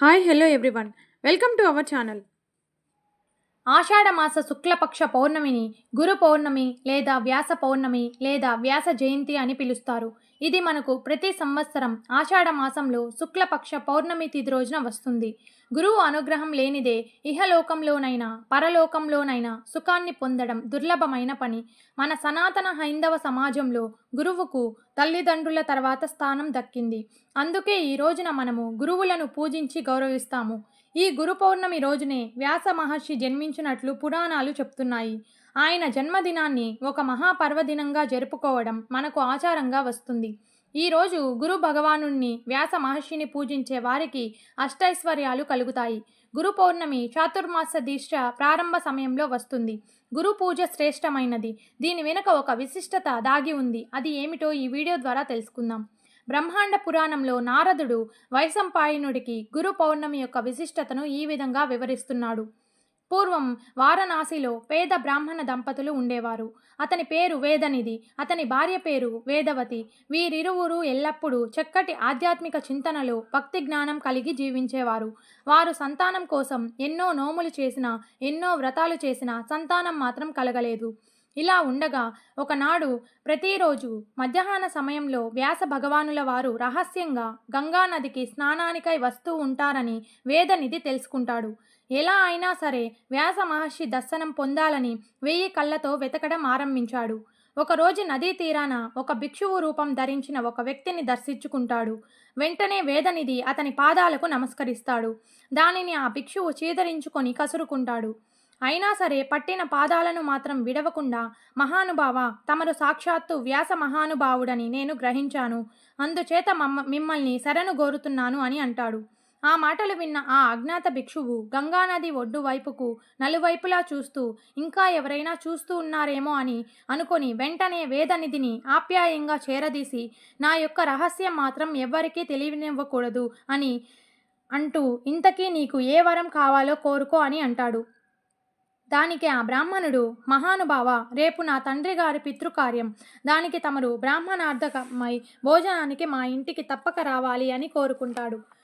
Hi hello everyone welcome to our channel ఆషాఢమాస శుక్లపక్ష పౌర్ణమిని గురు పౌర్ణమి లేదా వ్యాస పౌర్ణమి లేదా వ్యాస జయంతి అని పిలుస్తారు. ఇది మనకు ప్రతి సంవత్సరం ఆషాఢ మాసంలో శుక్లపక్ష పౌర్ణమి తిథి రోజున వస్తుంది. గురువు అనుగ్రహం లేనిదే ఇహలోకంలోనైనా పరలోకంలోనైనా సుఖాన్ని పొందడం దుర్లభమైన పని. మన సనాతన హైందవ సమాజంలో గురువుకు తల్లిదండ్రుల తర్వాత స్థానం దక్కింది. అందుకే ఈ రోజున మనము గురువులను పూజించి గౌరవిస్తాము. ఈ గురు పౌర్ణమి రోజునే వ్యాస మహర్షి జన్మించినట్లు పురాణాలు చెప్తున్నాయి. ఆయన జన్మదినాన్ని ఒక మహాపర్వదినంగా జరుపుకోవడం మనకు ఆచారంగా వస్తుంది. ఈ రోజు గురు భగవానుణ్ణి వ్యాస మహర్షిని పూజించే వారికి అష్టైశ్వర్యాలు కలుగుతాయి. గురు పౌర్ణమి చాతుర్మాస దీక్ష ప్రారంభ సమయంలో వస్తుంది. గురు పూజ శ్రేష్టమైనది. దీని వెనుక ఒక విశిష్టత దాగి ఉంది. అది ఏమిటో ఈ వీడియో ద్వారా తెలుసుకుందాం. బ్రహ్మాండ పురాణంలో నారదుడు వైశంపాయనుడికి గురు పౌర్ణమి యొక్క విశిష్టతను ఈ విధంగా వివరిస్తున్నాడు. పూర్వం వారణాసిలో పేద బ్రాహ్మణ దంపతులు ఉండేవారు. అతని పేరు వేదనిధి అతని భార్య పేరు వేదవతి. వీరిరువురు ఎల్లప్పుడూ చక్కటి ఆధ్యాత్మిక చింతనలో భక్తి జ్ఞానం కలిగి జీవించేవారు. వారు సంతానం కోసం ఎన్నో నోములు చేసినా ఎన్నో వ్రతాలు చేసినా సంతానం మాత్రం కలగలేదు. ఇలా ఉండగా ఒకనాడు ప్రతిరోజు మధ్యాహ్న సమయంలో వ్యాస భగవానుల వారు రహస్యంగా గంగా నదికి స్నానానికై వస్తూ ఉంటారని వేదనిధి తెలుసుకుంటాడు. ఎలా అయినా సరే వ్యాస మహర్షి దర్శనం పొందాలని వెయ్యి కళ్ళతో వెతకడం ఆరంభించాడు. ఒకరోజు నదీ తీరాన ఒక భిక్షువు రూపం ధరించిన ఒక వ్యక్తిని దర్శించుకుంటాడు. వెంటనే వేదనిధి అతని పాదాలకు నమస్కరిస్తాడు. దానిని ఆ భిక్షువు చీదరించుకొని కసురుకుంటాడు. అయినా సరే పట్టిన పాదాలను మాత్రం విడవకుండా మహానుభావ తమరు సాక్షాత్తు వ్యాస మహానుభావుడని నేను గ్రహించాను. అందుచేత మమ్మ మిమ్మల్ని శరణు గోరుతున్నాను అని అంటాడు. ఆ మాటలు విన్న ఆ అజ్ఞాత భిక్షువు గంగానది ఒడ్డు వైపుకు నలువైపులా చూస్తూ ఇంకా ఎవరైనా చూస్తూ ఉన్నారేమో అని అనుకొని వెంటనే వేదనిధిని ఆప్యాయంగా చేరదీసి నా యొక్క రహస్యం మాత్రం ఎవ్వరికీ తెలియనివ్వకూడదు అని అంటూ ఇంతకీ నీకు ఏ వరం కావాలో కోరుకో అని అంటాడు. దానికి ఆ బ్రాహ్మణుడు మహానుభావ రేపు నా తండ్రి గారి పితృకార్యం. దానికి తమరు బ్రాహ్మణార్థకమై భోజనానికి మా ఇంటికి తప్పక రావాలి అని కోరుకుంటాడు.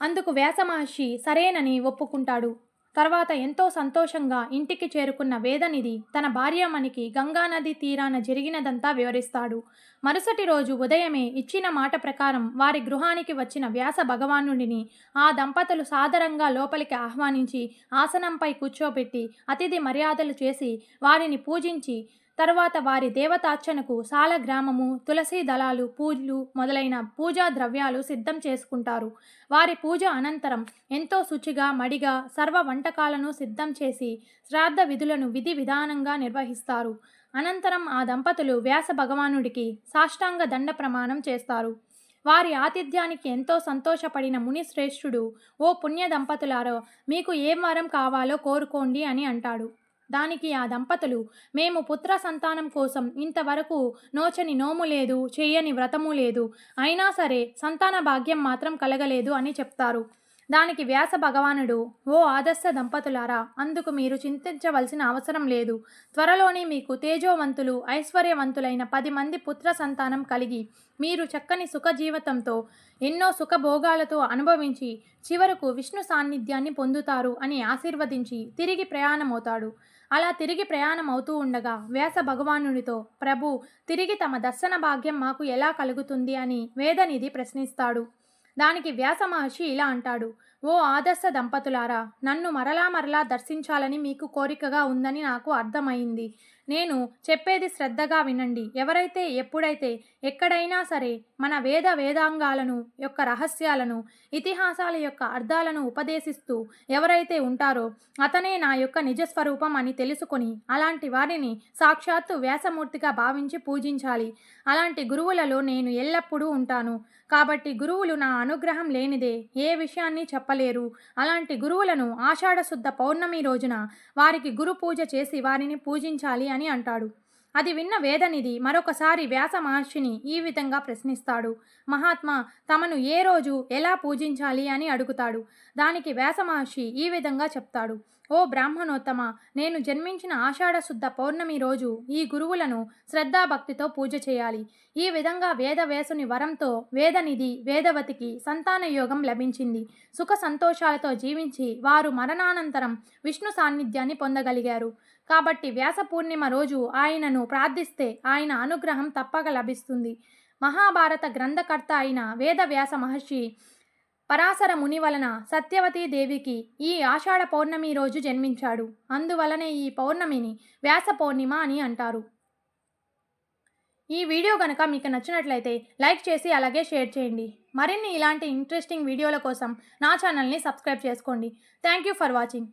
అందుకు వ్యాసమహర్షి సరేనని ఒప్పుకుంటాడు. తర్వాత ఎంతో సంతోషంగా ఇంటికి చేరుకున్న వేదనిధి తన భార్యమణికి గంగానది తీరాన జరిగినదంతా వివరిస్తాడు. మరుసటి రోజు ఉదయమే ఇచ్చిన మాట ప్రకారం వారి గృహానికి వచ్చిన వ్యాస భగవానుడిని ఆ దంపతులు సాదరంగా లోపలికి ఆహ్వానించి ఆసనంపై కూర్చోబెట్టి అతిథి మర్యాదలు చేసి వారిని పూజించి తర్వాత వారి దేవతార్చనకు సాల గ్రామము తులసి దళాలు పూజలు మొదలైన పూజా ద్రవ్యాలు సిద్ధం చేసుకుంటారు. వారి పూజ అనంతరం ఎంతో శుచిగా మడిగా సర్వ వంటకాలను సిద్ధం చేసి శ్రాద్ధ విధులను విధి విధానంగా నిర్వహిస్తారు. అనంతరం ఆ దంపతులు వ్యాస భగవానుడికి సాష్టాంగ దండ ప్రమాణం చేస్తారు. వారి ఆతిథ్యానికి ఎంతో సంతోషపడిన మునిశ్రేష్ఠుడు ఓ పుణ్య దంపతులారో మీకు ఏం వరం కావాలో కోరుకోండి అని అంటాడు. దానికి ఆ దంపతులు మేము పుత్ర సంతానం కోసం ఇంతవరకు నోచని నోము లేదు చేయని వ్రతము లేదు. అయినా సరే సంతాన భాగ్యం మాత్రం కలగలేదు అని చెప్తారు. దానికి వ్యాస భగవానుడు ఓ ఆదర్శ దంపతులారా అందుకు మీరు చింతించవలసిన అవసరం లేదు. త్వరలోనే మీకు తేజోవంతులు ఐశ్వర్యవంతులైన పది మంది పుత్ర సంతానం కలిగి మీరు చక్కని సుఖజీవితంతో ఎన్నో సుఖభోగాలతో అనుభవించి చివరకు విష్ణు సాన్నిధ్యాన్ని పొందుతారు అని ఆశీర్వదించి తిరిగి ప్రయాణమవుతాడు. అలా తిరిగి ప్రయాణం అవుతూ ఉండగా వ్యాస భగవానుడితో ప్రభు తిరిగి తమ దర్శన భాగ్యం మాకు ఎలా కలుగుతుంది అని వేదనిధి ప్రశ్నిస్తాడు. దానికి వ్యాస మహర్షి ఇలా అంటాడు ఓ ఆదర్శ దంపతులారా నన్ను మరలా మరలా దర్శించాలని మీకు కోరికగా ఉందని నాకు అర్థమైంది. నేను చెప్పేది శ్రద్ధగా వినండి. ఎవరైతే ఎప్పుడైతే ఎక్కడైనా సరే మన వేద వేదాంగాలను యొక్క రహస్యాలను ఇతిహాసాల యొక్క అర్థాలను ఉపదేశిస్తూ ఎవరైతే ఉంటారో అతనే నా యొక్క నిజస్వరూపం అని తెలుసుకొని అలాంటి వారిని సాక్షాత్తు వ్యాసమూర్తిగా భావించి పూజించాలి. అలాంటి గురువులలో నేను ఎల్లప్పుడూ ఉంటాను. కాబట్టి గురువులు నా అనుగ్రహం లేనిదే ఏ విషయాన్ని చెప్పలేరు. అలాంటి గురువులను ఆషాఢశుద్ధ పౌర్ణమి రోజున వారికి గురు పూజ చేసి వారిని పూజించాలి అని అంటాడు. అది విన్న వేదనిధి మరొకసారి వ్యాస మహర్షిని ఈ విధంగా ప్రశ్నిస్తాడు. మహాత్మా తమను ఏ రోజు ఎలా పూజించాలి అని అడుగుతాడు. దానికి వ్యాస మహర్షి ఈ విధంగా చెప్తాడు. ఓ బ్రాహ్మణోత్తమ నేను జన్మించిన ఆషాఢశుద్ధ పౌర్ణమి రోజు ఈ గురువులను శ్రద్ధాభక్తితో పూజ చేయాలి. ఈ విధంగా వేదవేసుని వరంతో వేదనిధి వేదవతికి సంతాన యోగం లభించింది. సుఖ సంతోషాలతో జీవించి వారు మరణానంతరం విష్ణు సాన్నిధ్యాన్ని పొందగలిగారు. కాబట్టి వ్యాస పూర్ణిమ రోజు ఆయనను ప్రార్థిస్తే ఆయన అనుగ్రహం తప్పక లభిస్తుంది. మహాభారత గ్రంథకర్త అయిన వేదవ్యాస మహర్షి పరాశర ముని వలన సత్యవతీదేవికి ఈ ఆషాఢ పౌర్ణమి రోజు జన్మించాడు. అందువలనే ఈ పౌర్ణమిని వ్యాస పౌర్ణిమ అని అంటారు. ఈ వీడియో కనుక మీకు నచ్చినట్లయితే లైక్ చేసి అలాగే షేర్ చేయండి. మరిన్ని ఇలాంటి ఇంట్రెస్టింగ్ వీడియోల కోసం నా ఛానల్ని సబ్స్క్రైబ్ చేసుకోండి. Thank you for watching.